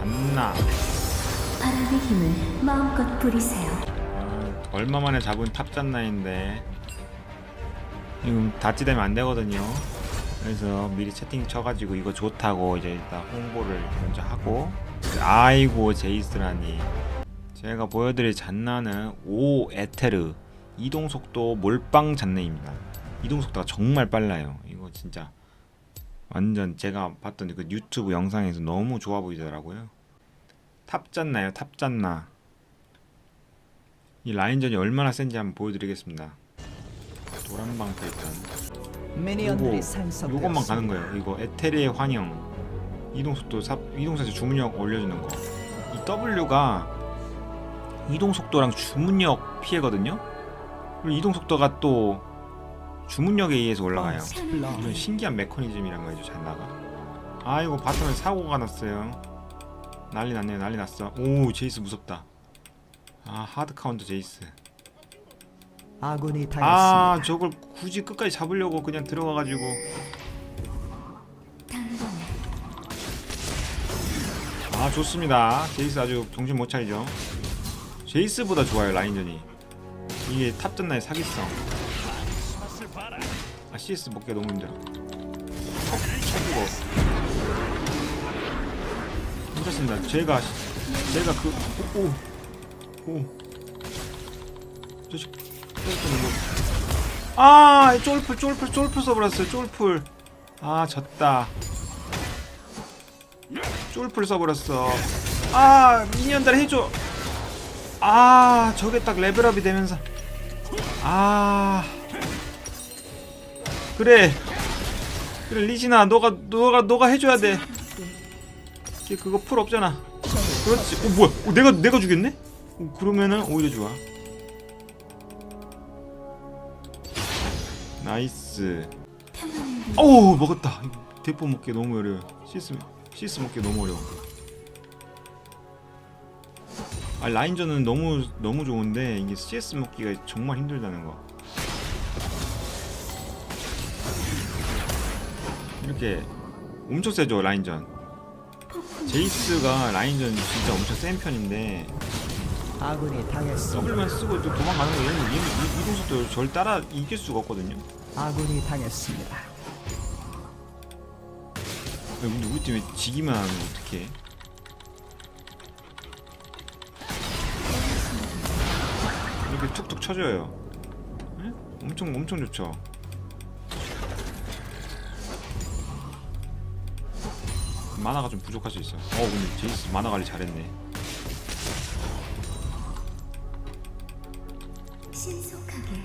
잔나 바람의 힘을 마음껏 부리세요. 아, 얼마 만에 잡은 탑잔나인데 지금 다찌되면 안 되거든요. 그래서 미리 채팅 쳐가지고 이거 좋다고 이제 일단 홍보를 먼저 하고 아이고 제이스라니 제가 보여드릴 잔나는 5 에테르 이동 속도 몰빵 잔네입니다. 이동 속도가 정말 빨라요. 이거 진짜 완전 제가 봤던 그 유튜브 영상에서 너무 좋아 보이더라고요. 탑잔나요, 탑잔나. 이 라인전이 얼마나 센지 한번 보여드리겠습니다. 도란방 패턴. 요거. 요것만 가는 거예요. 이거 에테리의 환영, 이동 속도 삽, 이동 속도 주문력 올려주는 거. 이 W가 이동 속도랑 주문력 피해거든요. 그리고 이동 속도가 또 주문력에 의해서 올라가요. 이런 신기한 메커니즘이란 말이죠, 잔나가. 아이고 바텀에 사고가 났어요. 난리 났네요, 난리 났어. 오 제이스 무섭다. 아 하드 카운터 제이스. 아군이 당했습니다. 아 저걸 굳이 끝까지 잡으려고 그냥 들어가가지고 아 좋습니다 제이스 아주 정신 못 차리죠 제이스보다 좋아요 라인전이 이게 탑전 나의 사기성 아 CS 먹기가 너무 힘들어. 어, 괜찮습니다. 제가 제가 그 그오 오. 저식 아 쫄풀 쫄풀 쫄풀 써버렸어요. 쫄풀. 아 졌다. 쫄풀 써버렸어. 아 미니언들 해줘. 아 저게 딱 레벨업이 되면서. 아 그래. 그래 리진아 너가 너가 너가 해줘야 돼. 걔 그거 풀 없잖아. 그렇지. 어 뭐야? 어, 내가 내가 죽였네? 어, 그러면은 오히려 좋아. 나이스. 어우 먹었다. 대포 먹기 너무 어려워. 시스 시스 먹기 너무 어려워. 아 라인전은 너무 너무 좋은데 이게 CS 먹기가 정말 힘들다는 거 이렇게 엄청 세죠 라인전 제이스가 라인전 진짜 엄청 센 편인데 아군이 당했습니다. W만 쓰고 또 도망가는 거 얘는 이- 이동 속도 절 따라 이길 수가 없거든요 아군이 당했습니다. 야, 근데 우리 팀왜 지기만 하면 어떡해? 이렇게 툭툭 쳐줘요. 에? 엄청 엄청 좋죠. 만화가 좀 부족할 수 있어. 어 근데 제이스 만화 관리 잘했네. 신속하게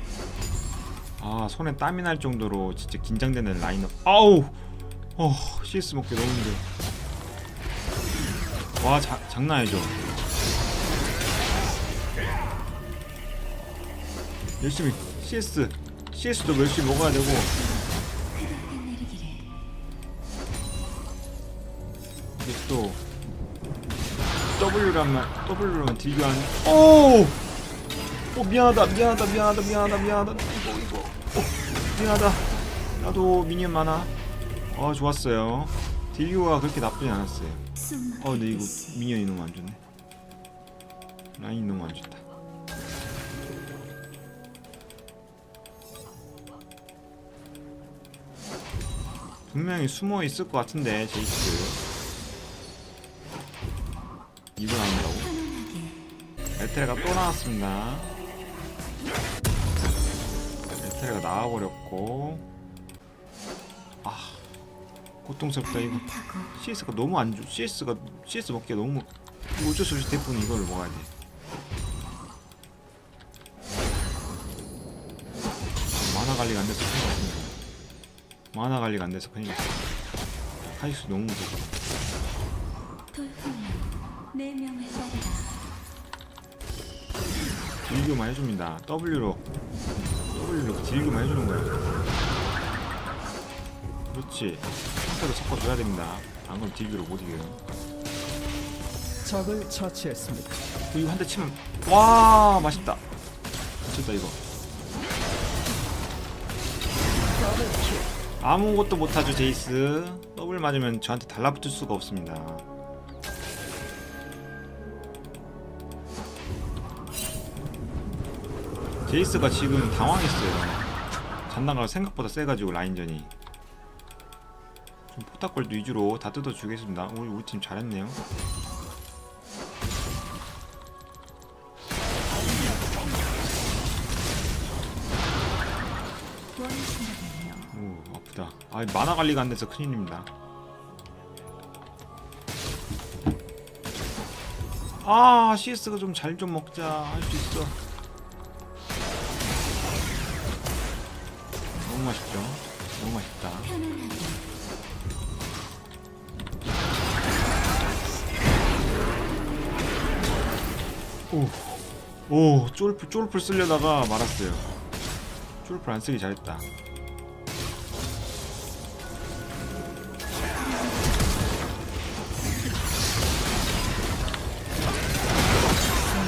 아 손에 땀이 날 정도로 진짜 긴장되는 라인업. 아우, 어 CS 먹기 너무 힘들어. 와 자, 장난 아니죠. 열심히 CS CS도 열심히 먹어야 되고 또 W라면 W라면 딜교환. 오, 오 미안하다 미안하다 미안하다 미안하다 미안하다 이거 이거 오, 미안하다. 나도 미니언 많아. 어 좋았어요. 딜교가 그렇게 나쁘지 않았어요. 숨어 근데 이거. 미니언이 너무 안 좋네 라인이 너무 안 좋다 분명히 숨어 있을 것 같은데 제이스 이거 나온다고? 에테레가 또 나왔습니다 에테레가 나와버렸고 아 고통스럽다 이거 CS가 너무 안 좋. CS가 CS 먹기가 너무 어쩔 수 없이 대부분 이걸 먹어야 돼. 만화 관리가 안 돼서 큰일 났습니다. 만화 관리가 안 돼서 큰일 났어. 카이스 너무 무서워. 내 명을 딜교만 해줍니다. W로 W로 딜교만 해주는 거야. 그렇지. 상태로 섞어줘야 됩니다. 안 그러면 딜교를 못 이겨요. 적을 처치했습니다. 이거 한 대 치면 와 맛있다. 미쳤다 이거. 아무것도 못하죠 제이스. 더블 맞으면 저한테 달라붙을 수가 없습니다. 제이스가 지금 당황했어요. 잔나가 생각보다 세가지고 라인전이. 좀 포탑골드 위주로 다 뜯어주겠습니다. 우리 우리 팀 잘했네요. 오 아프다. 아 만화 관리가 안 돼서 큰일입니다. 아 CS가 좀 잘 좀 먹자 할 수 있어. 맛있죠? 너무 맛있다. 오, 오 쫄풀 쫄풀 쓰려다가 말았어요. 쫄풀 안 쓰기 잘했다.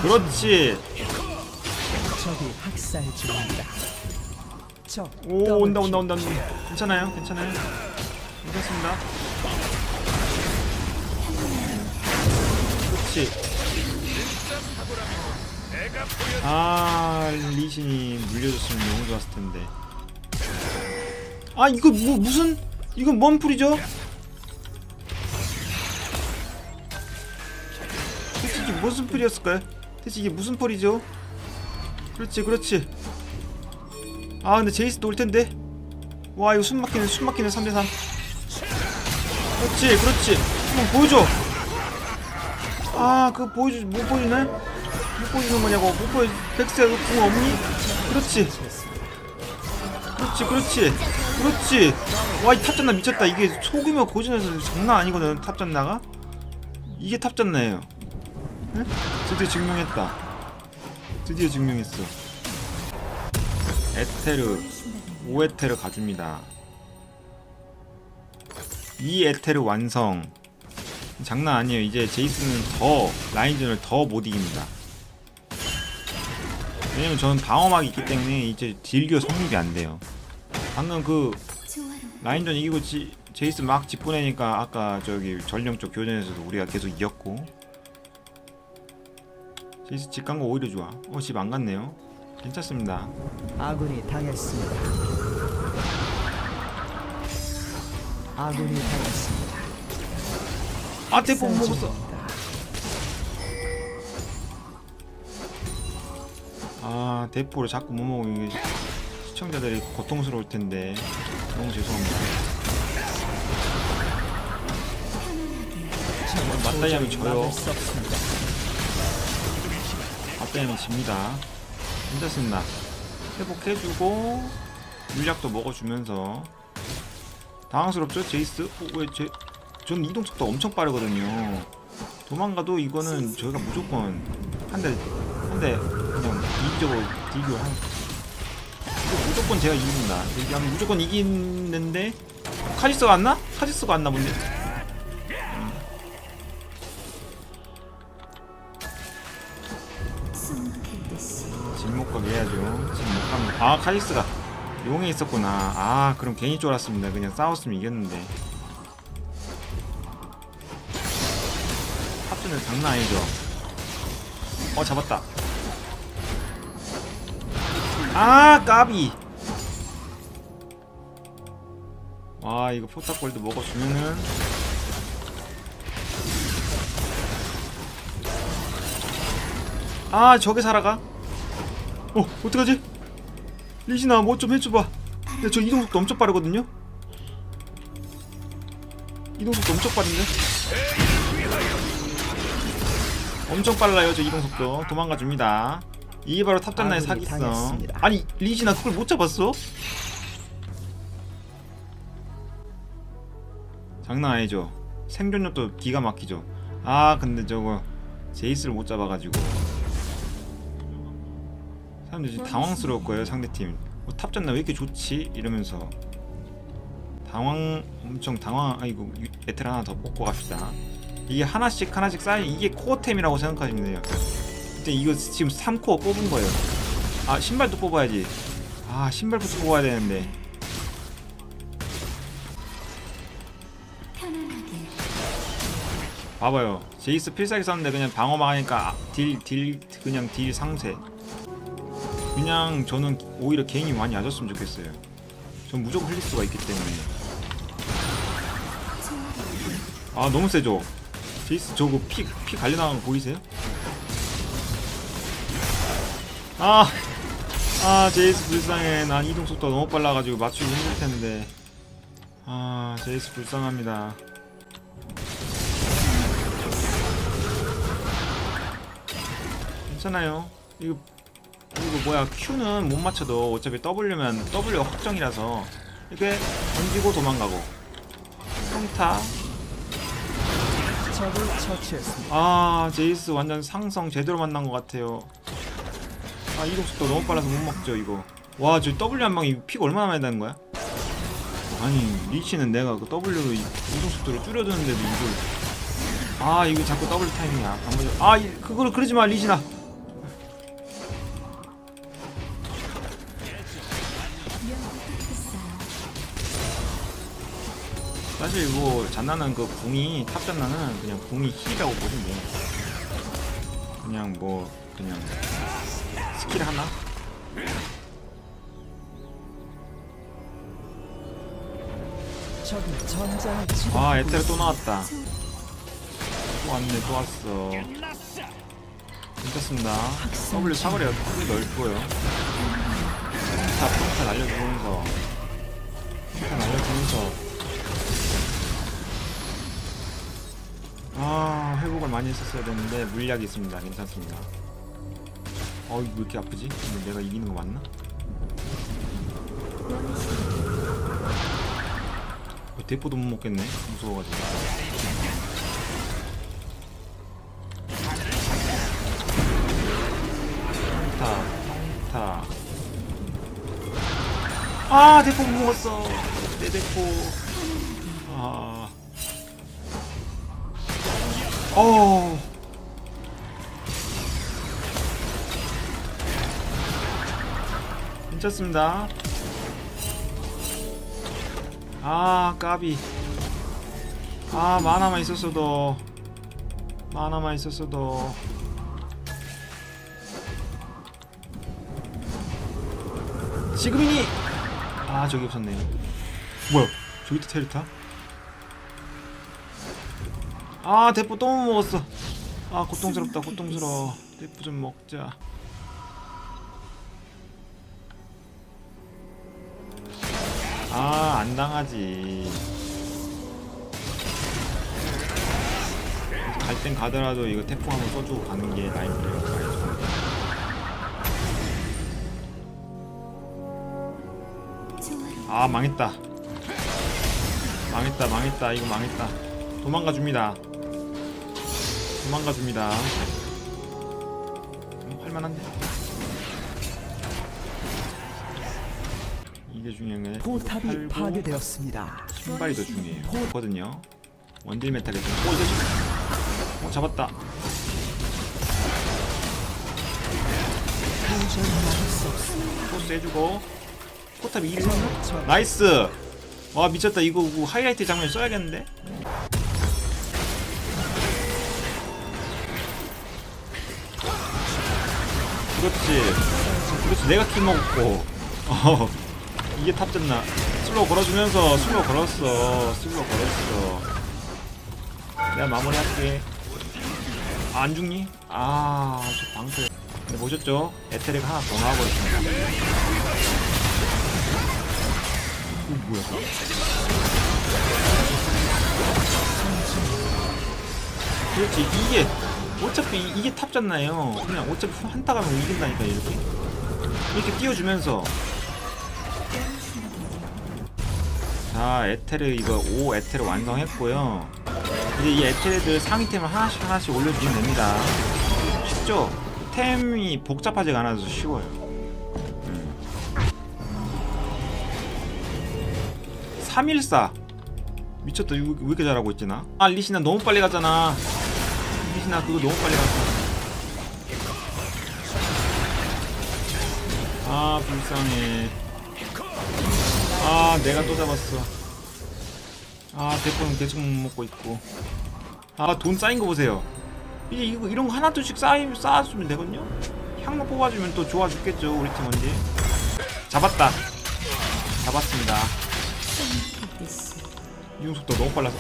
그렇지. 적이 학살 중입니다. 적오 온다 킬. 온다 온다 온다. 괜찮아요 괜찮아요. 괜찮습니다. 그렇지. 아 리신이 물려줬으면 너무 좋았을 텐데. 아 이거 뭐 무슨 이건 뭔 풀이죠? 대체 이게 무슨 풀이었을까요? 대체 이게 무슨 풀이죠? 그렇지 그렇지. 아 근데 제이스도 올 텐데. 와 이거 숨 막히는 숨 막히는 3대3. 그렇지 그렇지. 한번 보여줘. 아 그거 보여주 못 보여주네? 못 보여주는 거냐고 못 보여. 백스야 너궁 없니? 그렇지. 그렇지 그렇지 그렇지. 와 이 탑잔나 미쳤다. 이게 소규모 고전에서 장난 아니거든 탑잔나가. 이게 탑잔나예요. 응? 드디어 증명했다. 드디어 증명했어. 에테르 원하신다면요. 5에테르 가줍니다. 이 에테르 완성. 장난 아니에요. 이제 제이스는 더 라인전을 더 못 이깁니다. 왜냐면 저는 방어막이 있기 때문에 이제 딜교 성립이 안 돼요. 방금 그 라인전 이기고 지, 제이스 막 집보내니까 아까 저기 전령 쪽 교전에서도 우리가 계속 이겼고 제이스 집 간 거 오히려 좋아. 어 집 안 갔네요. 괜찮습니다. 아군이 당했습니다. 아군이 당했습니다. 아 대포 못 먹었어. 아 대포를 자꾸 못 먹으면 시청자들이 고통스러울 텐데 너무 죄송합니다. 맞다이 하면 도저히 져요. 없습니다. 맞다이 하면 집니다. 괜찮습니다. 회복해주고 물약도 먹어주면서 당황스럽죠 제이스? 어, 왜 제? 전 이동 속도 엄청 빠르거든요. 도망가도 이거는 저희가 무조건 한 대 한 대 그냥 이기적으로 딜교 한 이거 무조건 제가 이깁니다. 그냥 무조건 이기는데 카지스가 안 나? 카지스가 안 나 본데? 진목각 해야죠. 진목하면 아 카리스가 용에 있었구나. 아 그럼 괜히 쫄았습니다. 그냥 싸웠으면 이겼는데. 합전은 장난 아니죠. 어 잡았다. 아 까비. 와 이거 포탑골드 먹어주면은 아 저게 살아가? 어 어떡하지? 리신아 뭐 좀 해줘봐 근데 저 이동속도 엄청 빠르거든요? 이동속도 엄청 빠른데? 엄청 빨라요 저 이동속도 도망가줍니다 이게 바로 아군이 사기성. 아니 리신아 그걸 못 잡았어? 장난 아니죠 생존력도 기가 막히죠 아 근데 저거 제이스를 못 잡아가지고 사람들이 지금 당황스러울 거예요 상대팀. 어, 탑전나? 왜 이렇게 좋지? 이러면서. 당황 엄청 당황 아이고 유- 에텔 하나 더 뽑고 갑시다. 이게 하나씩 하나씩 쌓여 이게 코어템이라고 생각하시면 돼요. 근데 이거 지금 3코어 뽑은 거예요. 아 신발도 뽑아야지. 아 신발부터 뽑아야 되는데. 봐봐요. 제이스 필살기 썼는데 그냥 방어막 하니까 딜 딜 그냥 딜 상쇄 그냥 저는 오히려 개인이 많이 야졌으면 좋겠어요. 전 무조건 흘릴 수가 있기 때문에. 아 너무 세죠. 제이스 저거 피, 피 갈려나가는 거 보이세요? 아, 아 제이스 불쌍해. 난 이동 속도가 너무 빨라가지고 맞추기 힘들 텐데. 아 제이스 불쌍합니다. 괜찮아요. 이거 이거 뭐야 Q는 못 맞춰도 어차피 W면 W가 확정이라서 이렇게 던지고 도망가고. 평타. 적을 처치했습니다. 아 제이스 완전 상성 제대로 만난 것 같아요. 아 이동 속도 너무 빨라서 못 먹죠 이거. 와 저 W 한 방에 피가 얼마나 많이 나는 거야? 아니 리치는 내가 그 W로 이- 이동 속도를 줄여두는데도 이걸. 아 이거 자꾸 W 타이밍이야. 맞아. 아 이- 그거를 그러지 마 리치나 사실 뭐 잔나는 그 궁이 탑 잔나는 그냥 궁이 힐이라고 보시면 돼요. 그냥 뭐 그냥 스킬 하나? 아 에테르 또 나왔다. 또 왔네 또 왔어. 괜찮습니다. W 사거리가 크게 넓고요. 평타 평타 날려주면서 평타 날려주면서 아 회복을 많이 했었어야 되는데 물약이 있습니다. 괜찮습니다. 어이 왜 이렇게 아프지? 근데 내가 이기는 거 맞나? 어, 대포도 못 먹겠네. 무서워가지고. 평타, 평타. 아, 대포 못 먹었어. 내 대포. 어. 괜찮습니다. 아 까비. 아 만화만 있었어도 만화만 있었어도 지금이니! 아 저기 없었네요 뭐야? 저기 또 테르타 아 대포 또 못 먹었어 아 고통스럽다 고통스러워 대포 좀 먹자 아, 안 당하지. 갈 땐 가더라도 이거 태풍 한번 써주고 가는 게 라인 플레이가 조화로 아, 망했다. 망했다, 망했다. 이거 망했다. 도망가 줍니다. 도망가 줍니다. 음, 할만한데? 이게 중요한 게 포탑이 파괴되었습니다. 신발이 더 중요해요. 거든요. 원딜 메탈에서 오 이거 어 잡았다. 포스 해주고 포탑 2위 나이스. 와 미쳤다 이거 뭐 하이라이트 장면 써야겠는데. 그렇지. 그렇지 내가 킬 먹었고. 어 이게 탑졌나. 슬로우 걸어주면서 슬로우 걸었어. 슬로우 걸었어. 내가 마무리할게. 아, 안 죽니? 아, 저 방패. 네, 보셨죠? 에테리가 하나 더 나와버렸습니다. 이거 뭐야? 그렇지, 이게, 어차피 이- 이게 탑잖아요. 그냥 어차피 한타 가면 이긴다니까, 이렇게. 이렇게 띄워주면서. 자, 에테르 이거 5 에테르 완성했고요. 이제 이 에테르들 상위템을 하나씩 하나씩 올려주시면 됩니다. 쉽죠? 템이 복잡하지가 않아서 쉬워요. 음. 314 미쳤다 왜 이렇게 잘하고 있지 나? 아 리시나 너무 빨리 갔잖아 나 그거 너무 빨리 갔어. 아 불쌍해. 아 내가 또 잡았어. 아 대포는 계속 못 먹고 있고. 아 돈 쌓인 거 보세요. 이제 이거 이런 거 하나 둘씩 쌓이 쌓아주면 되거든요? 항목 뽑아주면 또 좋아 죽겠죠 우리 팀 언제? 잡았다. 잡았습니다. 이동 속도 너무 빨라서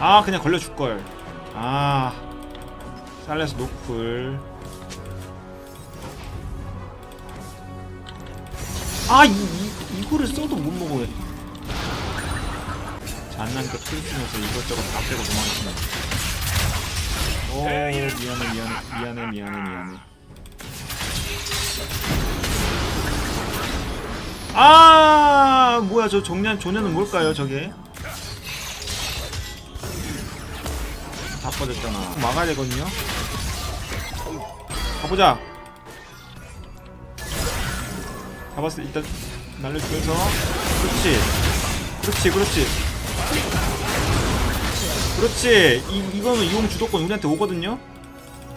아 그냥 걸려 줄걸. 아. 살레스 노플. 아 이, 이, 이거를 써도 못 먹어요. 잔난니까 풀쓰면서 이것저것 다 빼고 도망치네. 오 미안해 미안해 미안해 미안해 미안해. 아 뭐야 저 정년 조년은 뭘까요 저게 다 빠졌잖아. 막아야 되거든요. 가보자. 잡았을 때 일단 날려주면서. 그렇지. 그렇지 그렇지. 그렇지. 이, 이거는 이용 주도권 우리한테 오거든요.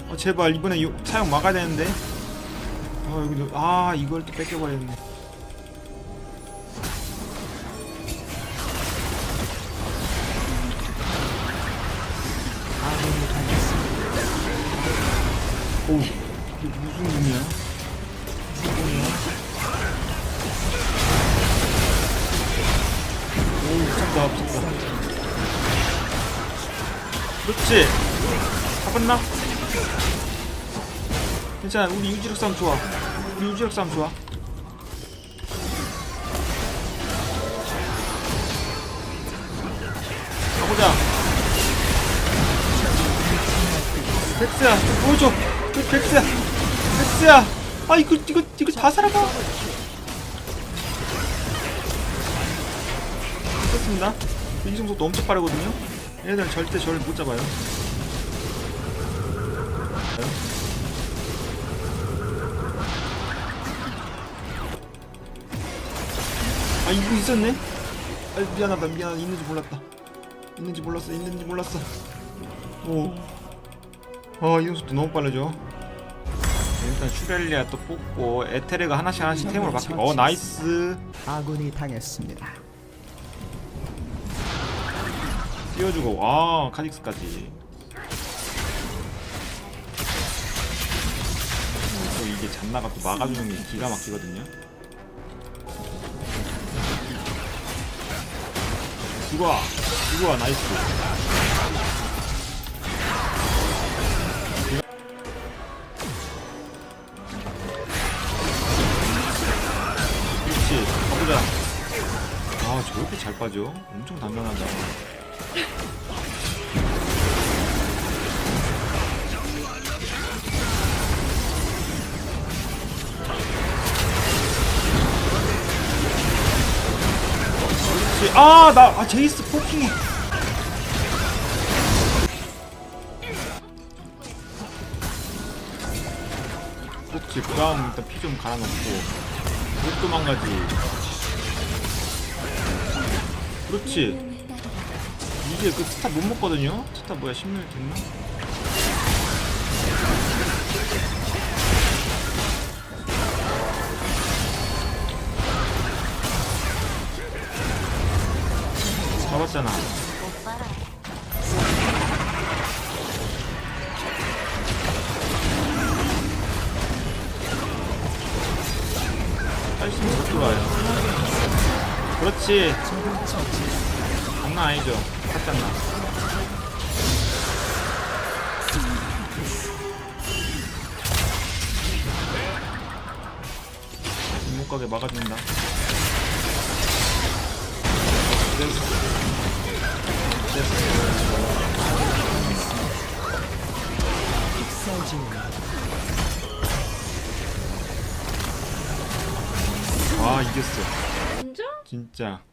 어, 제발 이번에 요, 사용 막아야 되는데. 어 여기도 아 이걸 또 뺏겨버렸네 오우 미쳤다 미쳤다 그렇지. 잡았나? 괜찮아. 우리 유지력 싸움 좋아. 우리 유지력 싸움 좋아. 가보자. 백스야 좀 보여줘. 그 백스야. 백스야. 아 이거 이거 이거 다 살아가 그렇습니다. 이동 속도 엄청 빠르거든요. 얘네들 절대 저를 못 잡아요. 아 이거 있었네? 아 미안하다 미안. 있는지 몰랐다. 있는지 몰랐어 있는지 몰랐어. 오. 어, 이동 속도 너무 빠르죠. 일단 슈렐리아 또 뽑고 에테르가 하나씩 하나씩 템으로 바뀌고. 어 나이스. 아군이 당했습니다. 띄워주고 와 카직스까지. 또 이게 잔나가 또 막아주는 게 기가 막히거든요. 죽어 죽어 나이스. 그렇지 가보자. 아 저렇게 잘 빠져? 엄청 단단하다 아 나 아, 제이스 포킹 그렇지 그 다음 일단 피 좀 갈아놓고 못 도망가지. 그렇지 이게 그 스타 못 먹거든요? 스타 뭐야 10일 됐나? 잡았잖아. 훨씬 못 들어와요? 그렇지 장난 아니죠. 못 가게 막아준다. 와 이겼어. 진짜? 진짜